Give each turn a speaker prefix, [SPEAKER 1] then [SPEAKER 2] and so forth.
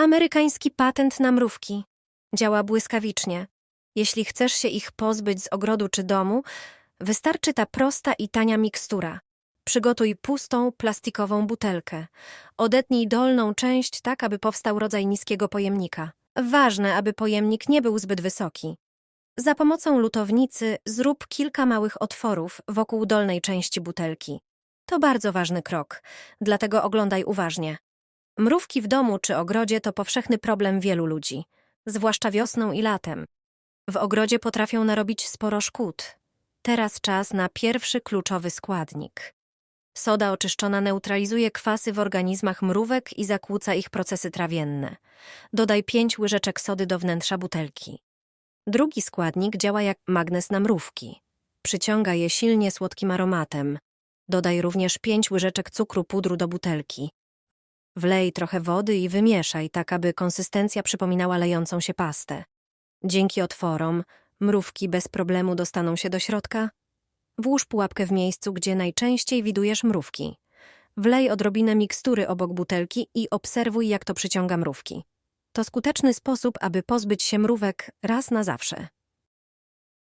[SPEAKER 1] Amerykański patent na mrówki. Działa błyskawicznie. Jeśli chcesz się ich pozbyć z ogrodu czy domu, wystarczy ta prosta i tania mikstura. Przygotuj pustą, plastikową butelkę. Odetnij dolną część tak, aby powstał rodzaj niskiego pojemnika. Ważne, aby pojemnik nie był zbyt wysoki. Za pomocą lutownicy zrób kilka małych otworów wokół dolnej części butelki. To bardzo ważny krok, dlatego oglądaj uważnie. Mrówki w domu czy ogrodzie to powszechny problem wielu ludzi, zwłaszcza wiosną i latem. W ogrodzie potrafią narobić sporo szkód. Teraz czas na pierwszy kluczowy składnik. Soda oczyszczona neutralizuje kwasy w organizmach mrówek i zakłóca ich procesy trawienne. Dodaj 5 łyżeczek sody do wnętrza butelki. Drugi składnik działa jak magnes na mrówki. Przyciąga je silnie słodkim aromatem. Dodaj również 5 łyżeczek cukru pudru do butelki. Wlej trochę wody i wymieszaj, tak aby konsystencja przypominała lejącą się pastę. Dzięki otworom mrówki bez problemu dostaną się do środka. Włóż pułapkę w miejscu, gdzie najczęściej widujesz mrówki. Wlej odrobinę mikstury obok butelki i obserwuj, jak to przyciąga mrówki. To skuteczny sposób, aby pozbyć się mrówek raz na zawsze.